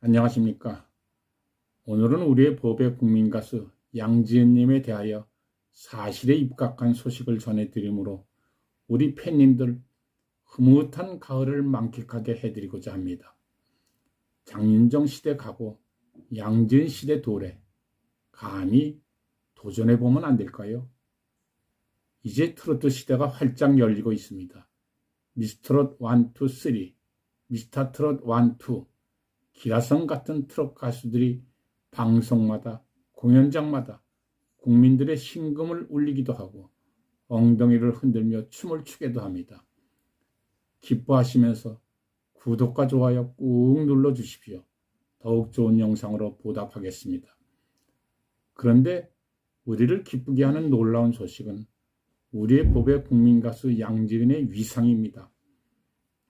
안녕하십니까. 오늘은 우리의 법의 국민가수 양지은님에 대하여 사실에 입각한 소식을 전해드리므로 우리 팬님들 흐뭇한 가을을 만끽하게 해드리고자 합니다. 장윤정 시대 가고 양지은 시대 도래 감히 도전해보면 안 될까요? 이제 트로트 시대가 활짝 열리고 있습니다. 미스트롯 1, 2, 3, 미스터 트롯 1, 2, 기라성 같은 트롯 가수들이 방송마다 공연장마다 국민들의 심금을 울리기도 하고 엉덩이를 흔들며 춤을 추게도 합니다. 기뻐하시면서 구독과 좋아요 꾹 눌러 주십시오. 더욱 좋은 영상으로 보답하겠습니다. 그런데 우리를 기쁘게 하는 놀라운 소식은 우리의 법의 국민 가수 양지은의 위상입니다.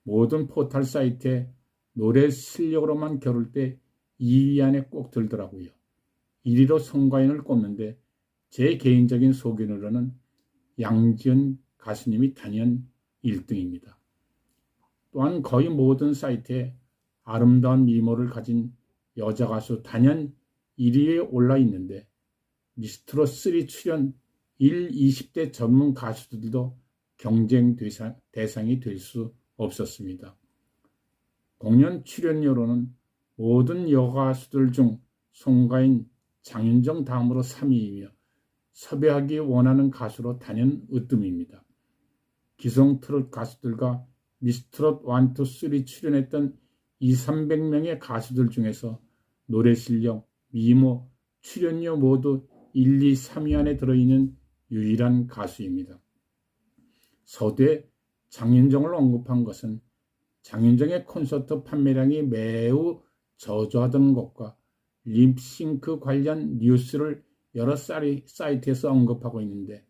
모든 포털 사이트에 노래 실력으로만 겨룰 때 2위 안에 꼭 들더라고요. 1위로 송가인을 꼽는데 제 개인적인 소견으로는 양지은 가수님이 단연 1등입니다. 또한 거의 모든 사이트에 아름다운 미모를 가진 여자 가수 단연 1위에 올라 있는데 미스트로 3 출연 1, 20대 전문 가수들도 경쟁 대상, 대상이 될 수 없었습니다. 공연 출연료로는 모든 여가수들 중 송가인, 장윤정 다음으로 3위이며 섭외하기 원하는 가수로 단연 으뜸입니다. 기성 트롯 가수들과 미스트롯 1, 2, 3 출연했던 2, 300명의 가수들 중에서 노래 실력, 미모, 출연료 모두 1, 2, 3위 안에 들어있는 유일한 가수입니다. 서두에 장윤정을 언급한 것은 장윤정의 콘서트 판매량이 매우 저조하던 것과 립싱크 관련 뉴스를 여러 사이트에서 언급하고 있는데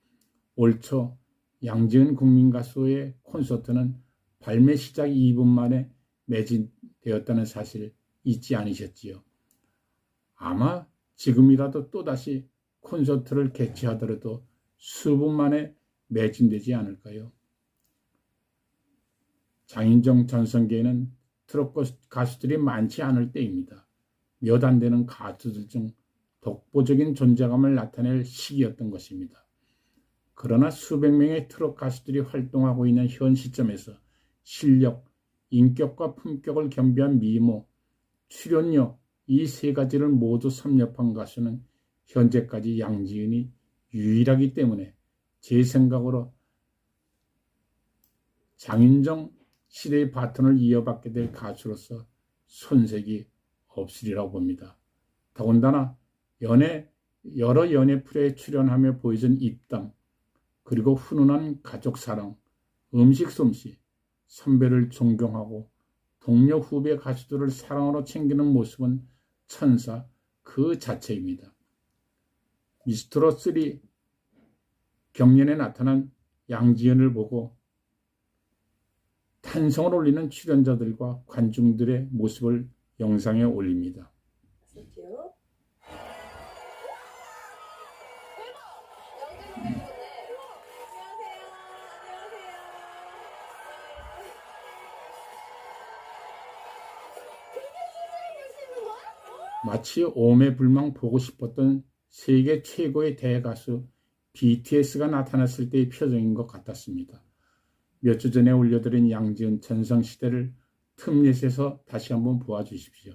올 초 양지은 국민 가수의 콘서트는 발매 시작 2분 만에 매진되었다는 사실 잊지 않으셨지요. 아마 지금이라도 또다시 콘서트를 개최하더라도 수분 만에 매진되지 않을까요? 장인정 전성기에는 트롯 가수들이 많지 않을 때입니다. 몇 안 되는 가수들 중 독보적인 존재감을 나타낼 시기였던 것입니다. 그러나 수백 명의 트롯 가수들이 활동하고 있는 현 시점에서 실력, 인격과 품격을 겸비한 미모, 출연료 이 세 가지를 모두 섭렵한 가수는 현재까지 양지은이 유일하기 때문에 제 생각으로 장인정 시대의 바톤을 이어받게 될 가수로서 손색이 없으리라고 봅니다. 더군다나 연애 여러 연예 프로에 출연하며 보여준 입담 그리고 훈훈한 가족 사랑, 음식 솜씨, 선배를 존경하고 동료 후배 가수들을 사랑으로 챙기는 모습은 천사 그 자체입니다. 미스트로 3 경연에 나타난 양지연을 보고 탄성을 올리는 출연자들과 관중들의 모습을 영상에 올립니다. 마치 오매불망 보고 싶었던 세계 최고의 대가수 BTS가 나타났을 때의 표정인 것 같았습니다. 몇 주 전에 올려드린 양지은 전성시대를 틈넷에서 다시 한번 보아주십시오.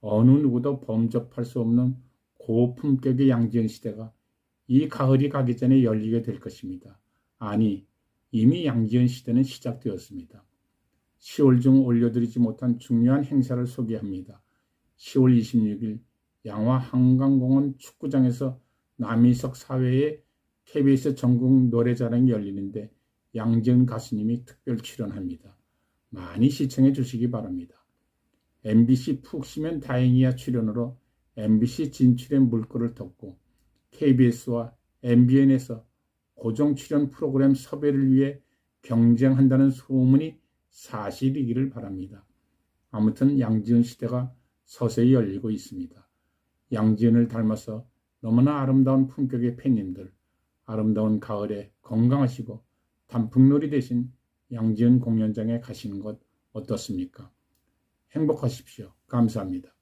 어느 누구도 범접할 수 없는 고품격의 양지은 시대가 이 가을이 가기 전에 열리게 될 것입니다. 아니, 이미 양지은 시대는 시작되었습니다. 10월 중 올려드리지 못한 중요한 행사를 소개합니다. 10월 26일 양화 한강공원 축구장에서 남희석 사회의 KBS 전국 노래자랑이 열리는데 양지은 가수님이 특별 출연합니다. 많이 시청해 주시기 바랍니다. MBC 푹 쉬면 다행이야 출연으로 MBC 진출의 물꼬를 덮고 KBS와 MBN에서 고정 출연 프로그램 섭외를 위해 경쟁한다는 소문이 사실이기를 바랍니다. 아무튼 양지은 시대가 서서히 열리고 있습니다. 양지은을 닮아서 너무나 아름다운 품격의 팬님들, 아름다운 가을에 건강하시고 단풍놀이 대신 양지은 공연장에 가시는 것 어떻습니까? 행복하십시오. 감사합니다.